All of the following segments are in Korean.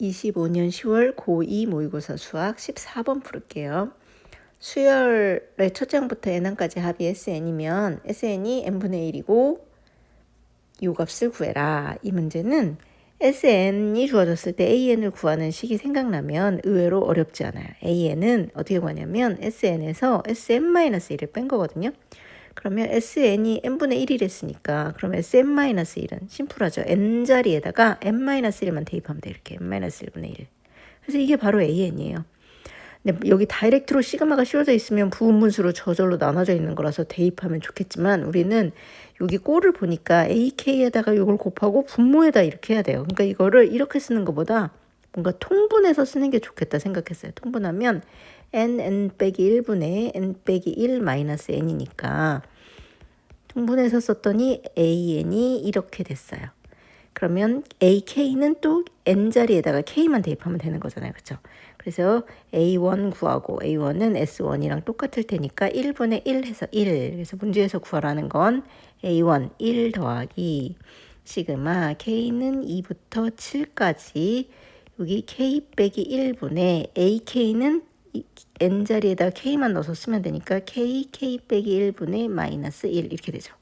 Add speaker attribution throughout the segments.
Speaker 1: 2025년 10월 고2 모의고사 수학 14번 풀을게요. 수열의 첫 장부터 n항까지 합이 sn이면 sn이 n분의 1이고 요 값을 구해라. 이 문제는 sn이 주어졌을 때 an을 구하는 식이 생각나면 의외로 어렵지 않아요. an은 어떻게 구하냐면 sn에서 sn-1을 뺀 거거든요. 그러면 sn이 n분의 1이랬으니까 그럼 sn-1은 심플하죠. n자리에다가 n-1만 대입하면 돼. 이렇게 n-1분의 1. 그래서 이게 바로 an이에요. 근데 여기 다이렉트로 시그마가 씌워져 있으면 부분분수로 저절로 나눠져 있는 거라서 대입하면 좋겠지만 우리는 여기 꼴을 보니까 ak에다가 이걸 곱하고 분모에다 이렇게 해야 돼요. 그러니까 이거를 이렇게 쓰는 것보다 뭔가 통분해서 쓰는 게 좋겠다 생각했어요. 통분하면 n, n 빼기 1분의 n 빼기 1 마이너스 n이니까 통분해서 썼더니 an이 이렇게 됐어요. 그러면 ak는 또 n자리에다가 k만 대입하면 되는 거잖아요. 그렇죠? 그래서 a1 구하고 a1은 s1이랑 똑같을 테니까 1분의 1 해서 1. 그래서 문제에서 구하라는 건 a1 1 더하기 시그마 k는 2부터 7까지 여기 k 빼기 1분의 ak는 n자리에다 k만 넣어서 쓰면 되니까 k, k 빼기 1분의 마이너스 1 이렇게 되죠.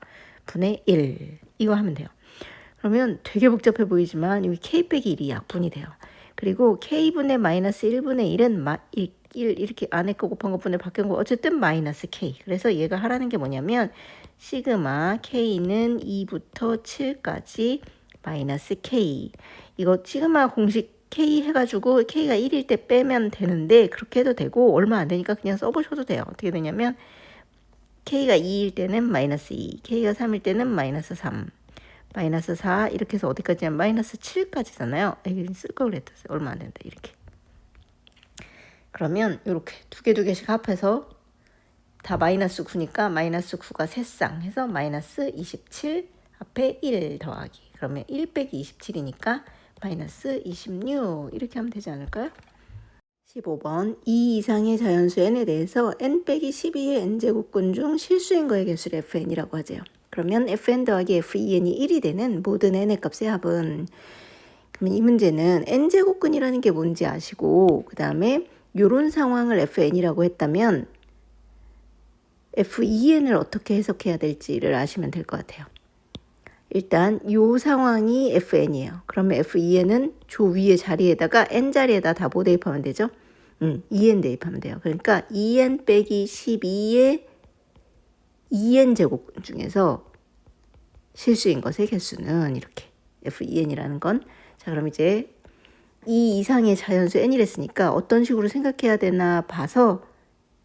Speaker 1: 분의 1 이거 하면 돼요. 그러면 되게 복잡해 보이지만 여기 k 빼기 1이 약분이 돼요. 그리고 k분의 마이너스 1분의 1은 마, 1 이렇게 안에 거 곱한 것분에 바뀐 거 어쨌든 마이너스 k. 그래서 얘가 하라는 게 뭐냐면 시그마 k는 2부터 7까지 마이너스 k. 이거 시그마 공식 k 해가지고 k가 1일 때 빼면 되는데 그렇게 해도 되고 얼마 안 되니까 그냥 써보셔도 돼요. 어떻게 되냐면 k가 2일 때는 마이너스 2, k가 3일 때는 마이너스 3, 마이너스 4 이렇게 해서 어디까지냐면 마이너스 7까지잖아요. 이게 쓸걸 그랬어요. 얼마 안 된다 이렇게. 그러면 이렇게 두 개 두 개씩 합해서 다 마이너스 9니까 마이너스 9가 세쌍 해서 마이너스 27 앞에 1 더하기 그러면 1 빼기 27이니까 마이너스 26 이렇게 하면 되지 않을까요? 15번 2 이상의 자연수 n에 대해서 n 빼기 12의 n제곱근 중 실수인 거의 개수를 fn이라고 하죠. 그러면 fn 더하기 fen이 1이 되는 모든 n의 값의 합은 그러면 이 문제는 n제곱근이라는 게 뭔지 아시고 그 다음에 이런 상황을 fn이라고 했다면 FEN을 어떻게 해석해야 될지를 아시면 될 것 같아요. 일단 이 상황이 FN이에요. 그러면 FEN은 조 위의 자리에다가 N 자리에다 다 뭐 대입하면 되죠? 음, EN 대입하면 돼요. 그러니까 EN 빼기 12의 EN 제곱 중에서 실수인 것의 개수는 이렇게 FEN이라는 건 자, 그럼 이제 이 이상의 자연수 n이랬으니까 어떤 식으로 생각해야 되나 봐서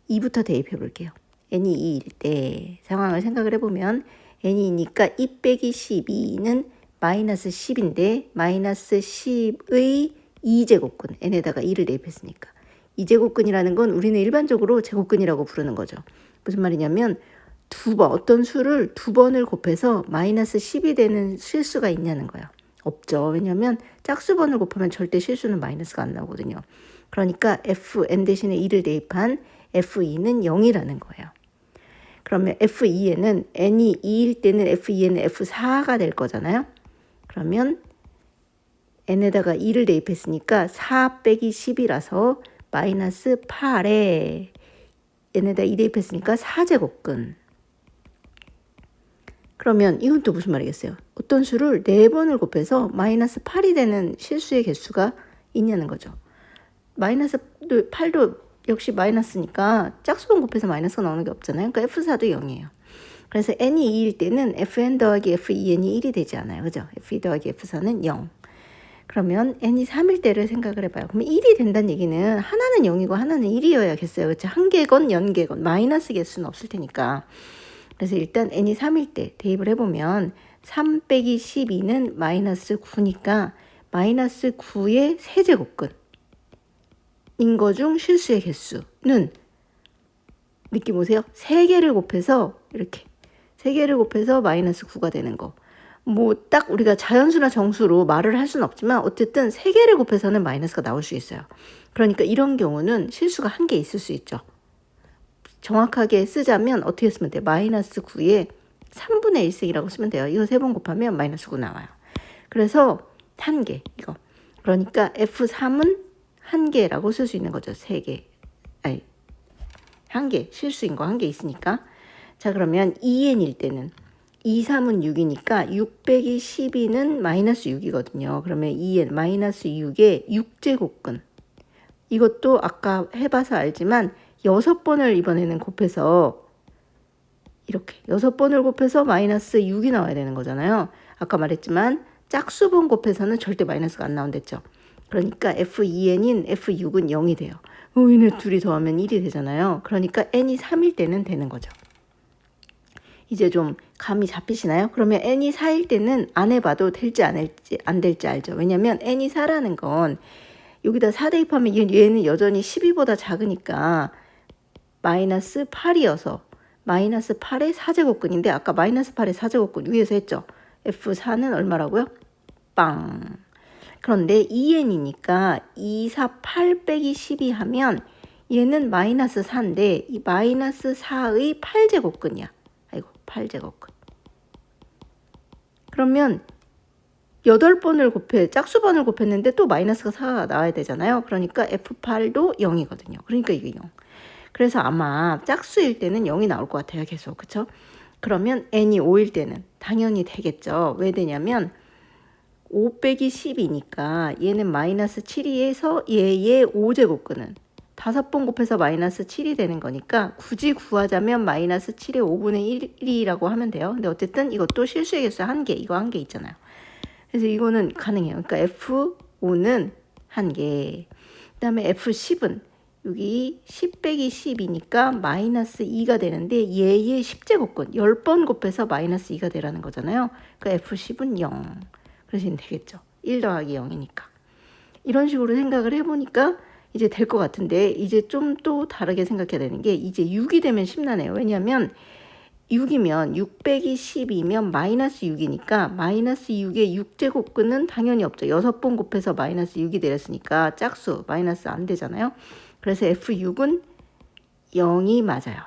Speaker 1: 2부터 대입해 볼게요. n이 2일 때 상황을 생각을 해보면 n이니까 2 빼기 12는 마이너스 10인데 마이너스 10의 2제곱근 n에다가 2를 대입했으니까 2제곱근이라는 건 우리는 일반적으로 제곱근이라고 부르는 거죠. 무슨 말이냐면 두 번, 어떤 수를 두 번을 곱해서 마이너스 10이 되는 실수가 있냐는 거예요. 없죠. 왜냐하면 짝수번을 곱하면 절대 실수는 마이너스가 안 나오거든요. 그러니까 f, n 대신에 2를 대입한 f2는 0이라는 거예요. 그러면 F2에는 n이 2일 때는 F2에는 F4가 될 거잖아요. 그러면 n에다가 2를 대입했으니까 4 빼기 10이라서 마이너스 8에 n에다 2 대입했으니까 4제곱근. 그러면 이건 또 무슨 말이겠어요? 어떤 수를 4번을 곱해서 마이너스 8이 되는 실수의 개수가 있냐는 거죠. 마이너스 8도 역시 마이너스니까 짝수번 곱해서 마이너스가 나오는 게 없잖아요. 그러니까 F4도 0이에요. 그래서 n이 2일 때는 fn 더하기 f2n이 1이 되지 않아요. 그죠? f2 더하기 f4는 0. 그러면 n이 3일 때를 생각을 해봐요. 그러면 1이 된다는 얘기는 하나는 0이고 하나는 1이어야겠어요. 그렇죠? 한 개건 연 개건 마이너스 개수는 없을 테니까. 그래서 일단 n이 3일 때 대입을 해보면 3 빼기 12는 마이너스 9니까 마이너스 9의 세제곱근 인거 중 실수의 개수는 느낌 오세요? 3개를 곱해서 이렇게 3개를 곱해서 마이너스 9가 되는 거. 뭐 딱 우리가 자연수나 정수로 말을 할 수는 없지만 어쨌든 3개를 곱해서는 마이너스가 나올 수 있어요. 그러니까 이런 경우는 실수가 한 개 있을 수 있죠. 정확하게 쓰자면 어떻게 쓰면 돼요? 마이너스 9에 3분의 1씩이라고 쓰면 돼요. 이거 세 번 곱하면 마이너스 9 나와요. 그래서 한 개, 이거. 그러니까 F3은 한 개라고 쓸 수 있는 거죠. 세 개. 아니, 한 개. 실수인 거 한 개 있으니까. 자, 그러면 2n일 때는 2, 3은 6이니까 6 빼기 12는 마이너스 6이거든요. 그러면 2n 마이너스 6의 6제곱근. 이것도 아까 해봐서 알지만 여섯 번을 이번에는 곱해서 이렇게 여섯 번을 곱해서 마이너스 6이 나와야 되는 거잖아요. 아까 말했지만 짝수번 곱해서는 절대 마이너스가 안 나온댔죠. 그러니까 F2n인 F6은 0이 돼요. 어, 얘네 둘이 더하면 1이 되잖아요. 그러니까 n이 3일 때는 되는 거죠. 이제 좀 감이 잡히시나요? 그러면 n이 4일 때는 안 해봐도 될지 안 될지 안 될지 알죠. 왜냐면 n이 4라는 건 여기다 4 대입하면 얘- 얘는 여전히 12보다 작으니까 마이너스 8이어서 마이너스 8의 4제곱근인데 아까 마이너스 8의 4제곱근 위에서 했죠. F4는 얼마라고요? 빵. 그런데 2n이니까 2, 4, 8 빼기 12 하면 얘는 마이너스 4인데 이 마이너스 4의 8제곱근이야. 아이고 8제곱근. 그러면 8번을 곱해 짝수번을 곱했는데 또 마이너스가 4가 나와야 되잖아요. 그러니까 F8도 0이거든요. 그러니까 이게 0. 그래서 아마 짝수일 때는 0이 나올 것 같아요. 계속. 그쵸? 그러면 n이 5일 때는 당연히 되겠죠. 왜 되냐면 5 빼기 10이니까 얘는 마이너스 7이에서 얘의 5제곱근은 다섯 번 곱해서 마이너스 7이 되는 거니까 굳이 구하자면 마이너스 7의 5분의 1이라고 하면 돼요. 근데 어쨌든 이것도 실수의 개수 한 개, 이거 한 개 있잖아요. 그래서 이거는 가능해요. 그러니까 F5는 한 개. 그 다음에 F10은 여기 10 빼기 10이니까 마이너스 2가 되는데 얘의 10제곱근 10번 곱해서 마이너스 2가 되라는 거잖아요. 그러니까 F10은 0. 그러시면 되겠죠. 1 더하기 0이니까. 이런 식으로 생각을 해보니까 이제 될 것 같은데 이제 좀 또 다르게 생각해야 되는 게 이제 6이 되면 심란해요. 왜냐하면 6이면 6 빼기 10이면 마이너스 6이니까 마이너스 6의 6제곱근은 당연히 없죠. 6번 곱해서 마이너스 6이 되었으니까 짝수 마이너스 안 되잖아요. 그래서 F6은 0이 맞아요.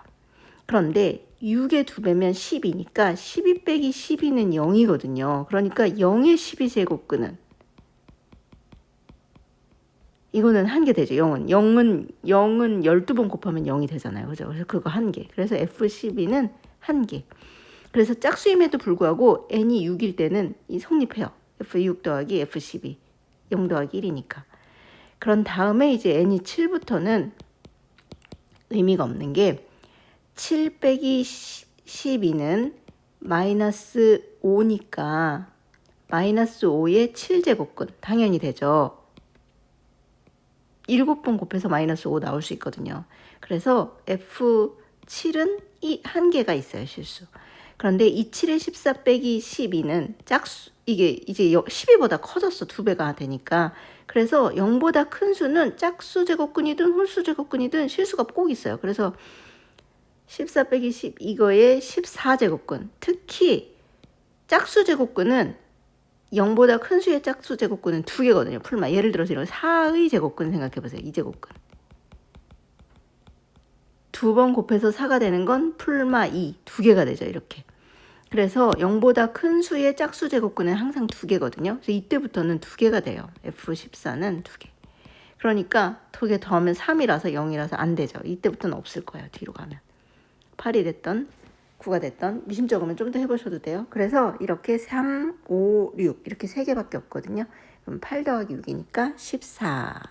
Speaker 1: 그런데 6의 2배면 10이니까 12 빼기 12는 0이거든요. 그러니까 0의 12제곱근은 이거는 한 개 되죠. 0은 0은 0은 12번 곱하면 0이 되잖아요. 그죠? 그래서 그거 한 개. 그래서 F12는 한 개. 그래서 짝수임에도 불구하고 n이 6일 때는 이 성립해요. F6 더하기 F12 0 더하기 1이니까. 그런 다음에 이제 n이 7부터는 의미가 없는 게 7 빼기 12는 마이너스 5니까 마이너스 5의 7제곱근 당연히 되죠. 7번 곱해서 마이너스 5 나올 수 있거든요. 그래서 F7은 이한 개가 있어요, 실수. 그런데 이 7의 14 빼기 12는 짝수, 이게 이제 12보다 커졌어. 두 배가 되니까. 그래서 0보다 큰 수는 짝수 제곱근이든 홀수 제곱근이든 실수가 꼭 있어요. 그래서 14 빼기 10 이거의 14제곱근. 특히 짝수 제곱근은 0보다 큰 수의 짝수 제곱근은 두 개거든요. 풀마. 예를 들어서 이런 4의 제곱근 생각해 보세요. 2제곱근. 두 번 곱해서 4가 되는 건 풀마 2. 두 개가 되죠. 이렇게. 그래서 0보다 큰 수의 짝수 제곱근은 항상 두 개거든요. 그래서 이때부터는 두 개가 돼요. F14는 두 개. 그러니까 두 개 더하면 3이라서 0이라서 안 되죠. 이때부터는 없을 거예요. 뒤로 가면. 8이 됐던 9가 됐던 미심적으면 좀 더 해보셔도 돼요. 그래서 이렇게 3, 5, 6 이렇게 세 개밖에 없거든요. 그럼 8 더하기 6이니까 14.